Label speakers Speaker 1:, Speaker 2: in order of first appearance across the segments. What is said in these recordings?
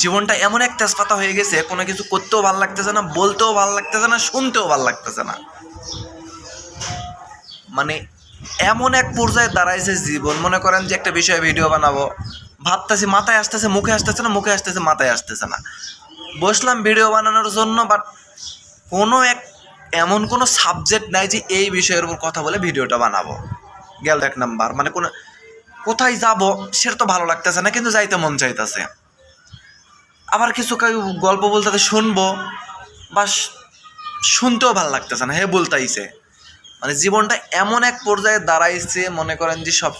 Speaker 1: জীবনটা এমন এক তেজপাতা হয়ে গেছে, কোনো কিছু করতেও ভালো লাগতেছে না, বলতেও ভালো লাগতেছে না, শুনতেও ভালো লাগতেছে না। মানে এমন এক পর্যায়ে দাঁড়াইছে জীবন, মনে করেন যে একটা বিষয়ে ভিডিও বানাবো, ভাবতেছি মাথায় আসতেছে, মুখে আসতেছে না, মুখে আসতেছে, মাথায় আসতেছে না। বসলাম ভিডিও বানানোর জন্য বাট কোনো এক, এমন কোনো সাবজেক্ট নাই যে এই বিষয়ের উপর কথা বলে ভিডিওটা বানাবো। গেল এক নাম্বার মানে কোনো, কোথায় যাব, সেটা তো ভালো লাগতেছে না, কিন্তু যাইতে মন চাইতেছে। আবার কিছু গল্প বলতে শুনব, বা শুনতেও ভালো লাগতেছে না, হে বলতাইছে। মানে জীবনটা এমন এক পর্যায়ে দাঁড়াইছে, মনে করেন যে সব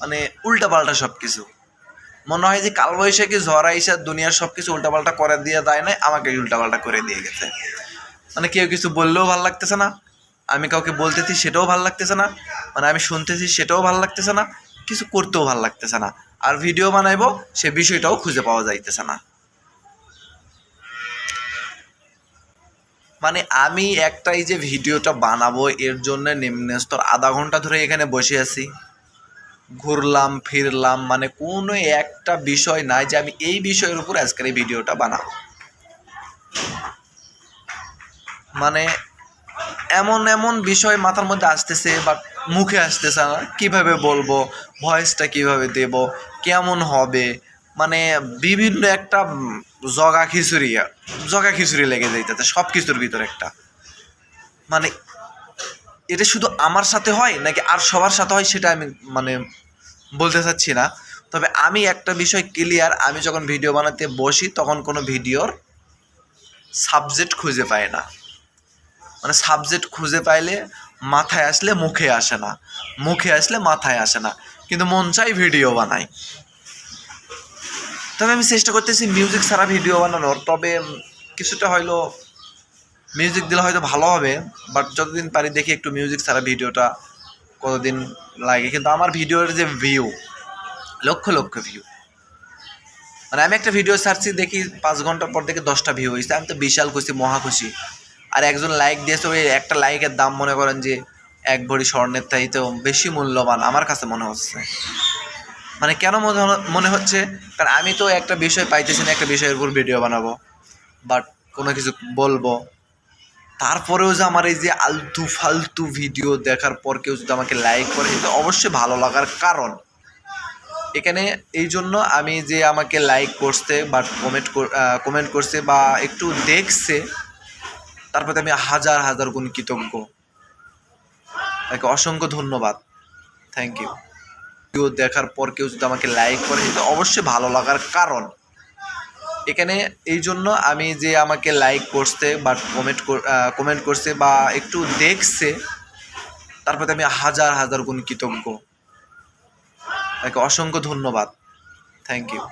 Speaker 1: মানে উল্টাপাল্টা সব কিছু মনে হয় যে কাল কালবৈশাখী ঝড় আইসা দুনিয়ার সব কিছু উল্টাপাল্টা করে দিয়ে দেয় নাই আমাকে উল্টাপাল্টা করে দিয়ে গেছে। মানে কেউ কিছু বললেও ভালো লাগতেছে না, আমি কাউকে বলতেছি সেটাও ভালো লাগতেছে না মানে আমি শুনতেছি সেটাও ভালো লাগতেছে না, কিছু করতেও ভালো লাগতেছে না। আর ভিডিও বানাইবো, সে বিষয়টাও খুঁজে পাওয়া যাইতেছে না। মানে আমি একটাই যে ভিডিওটা বানাবো, এর জন্য নিম্নস্তর আধা ঘণ্টা ধরে এখানে বসে আছি। ঘুরলাম, ফিরলাম মানে কোনো একটা বিষয় নাই যে আমি এই বিষয়ের উপর আজকের এই ভিডিওটা বানাবো। মানে এমন এমন বিষয় মাথার মধ্যে আসতেছে বা মুখে আসতেছে না। কীভাবে বলব? ভয়েসটা কীভাবে দেব? কেমন হবে? মানে বিভিন্ন একটা জগা খিচুড়ি জগা খিচুড়ি লেগে যাইতেছে সব কিছুর ভিতরে একটা। মানে এটা শুধু আমার সাথে হয় নাকি আর সবার সাথে হয় সেটা আমি মানে বলতে চাচ্ছি না। তবে আমি একটা বিষয় ক্লিয়ার আমি যখন ভিডিও বানাতে বসি তখন কোনো ভিডিওর সাবজেক্ট খুঁজে পাই না। মানে সাবজেক্ট খুঁজে পাইলে মাথায় আসলে মুখে আসে না। মুখে আসলে মাথায় আসে না। কিন্তু মন চাই ভিডিও বানাই তবে আমি চেষ্টা করতেছি মিউজিক ছাড়া ভিডিও বানানোর। তবে কিছুটা হয়তো মিউজিক দিলে হয়তো ভালো হবে। বাট যতদিন পারি দেখি একটু মিউজিক ছাড়া ভিডিওটা কতদিন লাগে। কিন্তু আমার ভিডিওর যে ভিউ লক্ষ লক্ষ ভিউ মানে আমি একটা ভিডিও ছাড়ছি, দেখি পাঁচ ঘণ্টার পর দেখি দশটা ভিউ হয়েছে আমি তো বিশাল খুশি, মহা খুশি। আর একজন লাইক দিয়েছে, ওই একটা লাইকের দাম মনে করেন যে এক ভরি স্বর্ণের চাইতেও বেশি মূল্যবান, আমার কাছে মনে হচ্ছে। মানে কেন মনে হচ্ছে? কারণ আমি তো একটা বিষয় পাইতেছি না, একটা বিষয়ের উপর ভিডিও বানাবো। বাট কোনো কিছু বলব। তারপরেও যে আমার এই যে আলতু ফালতু ভিডিও দেখার পর কেউ যদি আমাকে লাইক করে, এটা অবশ্যই ভালো লাগার কারণ। এখানে এই জন্য আমি যে আমাকে লাইক করছে বা কমেন্ট কমেন্ট করছে বা একটু দেখছে তারপরে আমি হাজার হাজার গুণ কৃতজ্ঞ। তাকে অসংখ্য ধন্যবাদ। থ্যাংক ইউ ভিডিও দেখার পর কেউ যদি আমাকে লাইক করে এটা অবশ্যই ভালো লাগার কারণ। এখানে এই জন্য আমি যে আমাকে লাইক করছে বা কমেন্ট কমেন্ট করছে বা একটু দেখছে তারপরে আমি হাজার হাজার গুণ কৃতজ্ঞ। তাকে অসংখ্য ধন্যবাদ। Thank you